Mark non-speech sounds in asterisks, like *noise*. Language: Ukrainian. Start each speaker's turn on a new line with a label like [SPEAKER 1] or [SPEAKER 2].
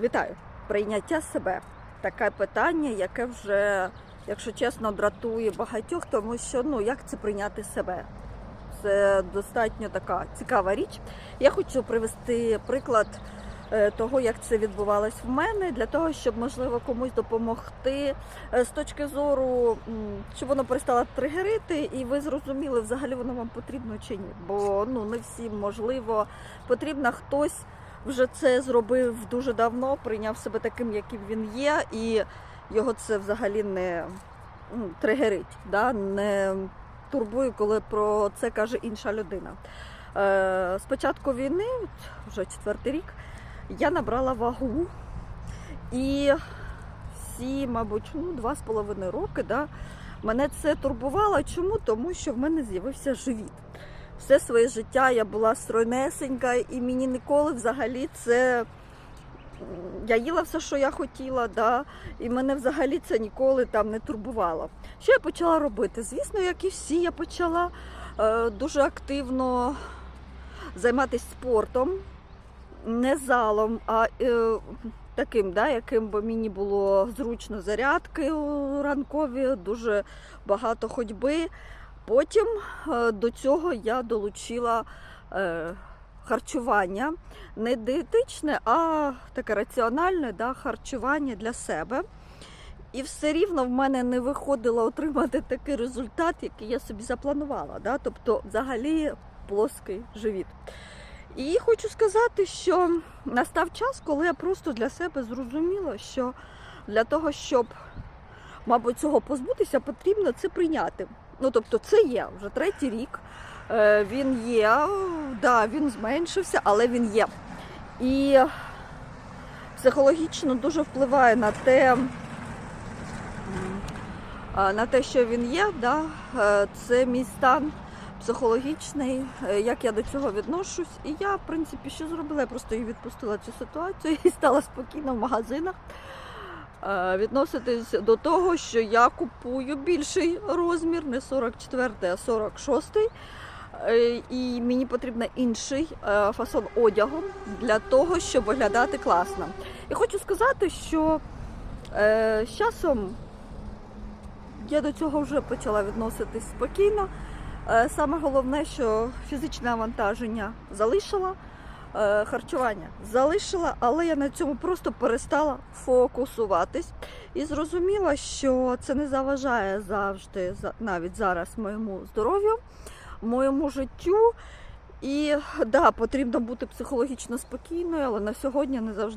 [SPEAKER 1] Вітаю! Прийняття себе. Таке питання, яке вже, якщо чесно, дратує багатьох, тому що ну як це прийняти себе? Це достатньо така цікава річ. Я хочу привести приклад е, того, як це відбувалось в мене, для того, щоб можливо комусь допомогти е, з точки зору, щоб воно перестало тригерити, і ви зрозуміли, взагалі воно вам потрібно чи ні. Бо ну не всім можливо потрібно хтось вже це зробив дуже давно, прийняв себе таким, яким він є, і його це взагалі не ну, тригерить, да? не турбує, коли про це каже інша людина. Е, з початку війни, вже четвертий рік, я набрала вагу і всі, мабуть, ну, два з половиною роки, да, мене це турбувало. Чому? Тому що в мене з'явився живіт все своє життя я була стройнесенька, і мені ніколи взагалі це. Я їла все, що я хотіла, да, і мене взагалі це ніколи там не турбувало. Що я почала робити? Звісно, як і всі, я почала е, дуже активно займатися спортом, не залом, а е, таким, да, яким би мені було зручно зарядки ранкові, дуже багато ходьби. Потім е, до цього я долучила е, харчування не дієтичне, а таке раціональне да, харчування для себе. І все рівно в мене не виходило отримати такий результат, який я собі запланувала. Да? Тобто, взагалі, плоский живіт. І хочу сказати, що настав час, коли я просто для себе зрозуміла, що для того, щоб, мабуть, цього позбутися, потрібно це прийняти. Ну, тобто, це є вже третій рік. Е, Він є, да, він зменшився, але він є. І психологічно дуже впливає на те, на те, що він є. Да? Е, Це мій стан психологічний, е, як я до цього відношусь. І я, в принципі, що зробила? Я просто її відпустила цю ситуацію *laughs* і стала спокійно в магазинах е, відноситись до того, що я купую більший розмір, не 44, а 46. Е, І мені потрібен інший е, фасон одягу для того, щоб виглядати класно. І хочу сказати, що е, з часом я до цього вже почала відноситись спокійно. Е, Саме головне, що фізичне навантаження залишила, е, харчування залишила, але я на цьому просто перестала фокусуватись і зрозуміла, що це не заважає завжди, навіть зараз моєму здоров'ю, моєму життю. І да, потрібно бути психологічно спокійною, але на сьогодні не завжди.